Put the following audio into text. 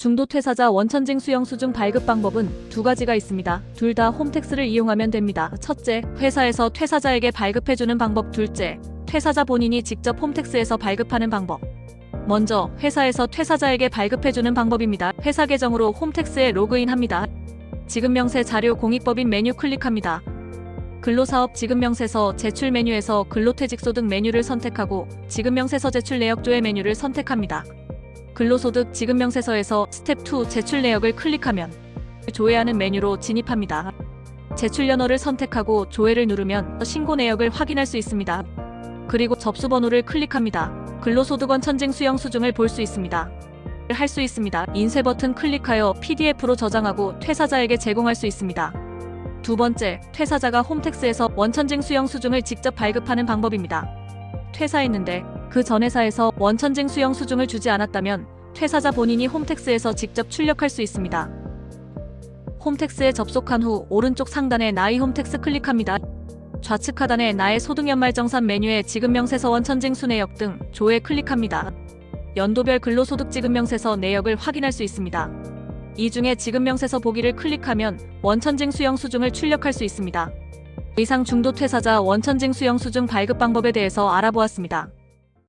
중도 퇴사자 원천징 수령 수중 발급 방법은 두 가지가 있습니다. 둘 다 홈택스를 이용하면 됩니다. 첫째, 회사에서 퇴사자에게 발급해주는 방법. 둘째, 퇴사자 본인이 직접 홈택스에서 발급하는 방법. 먼저 회사에서 퇴사자에게 발급해주는 방법입니다. 회사 계정으로 홈택스에 로그인합니다. 지급명세 자료 공익법인 메뉴 클릭합니다. 근로사업 지급명세서 제출 메뉴에서 근로퇴직소득 메뉴를 선택하고 지급명세서 제출 내역조회 메뉴를 선택합니다. 근로소득 지급명세서에서 스텝 2 제출 내역을 클릭하면 조회하는 메뉴로 진입합니다. 제출 연어를 선택하고 조회를 누르면 신고 내역을 확인할 수 있습니다. 그리고 접수 번호를 클릭합니다. 근로소득원 천징 수령 수중을 볼 수 있습니다. 할 수 있습니다. 인쇄 버튼 클릭하여 PDF로 저장하고 퇴사자에게 제공할 수 있습니다. 두 번째, 퇴사자가 홈택스에서 원천징 수령 수중을 직접 발급하는 방법입니다. 퇴사했는데 그 전 회사에서 원천징 수령 수중을 주지 않았다면 퇴사자 본인이 홈택스에서 직접 출력할 수 있습니다. 홈택스에 접속한 후 오른쪽 상단에 나이 홈택스 클릭합니다. 좌측 하단에 나의 소득 연말정산 메뉴에 지급명세서 원천징수 내역 등 조회 클릭합니다. 연도별 근로소득 지급명세서 내역을 확인할 수 있습니다. 이 중에 지급명세서 보기를 클릭하면 원천징 수령 수중을 출력할 수 있습니다. 이상 중도 퇴사자 원천징 수령 수중 발급 방법에 대해서 알아보았습니다.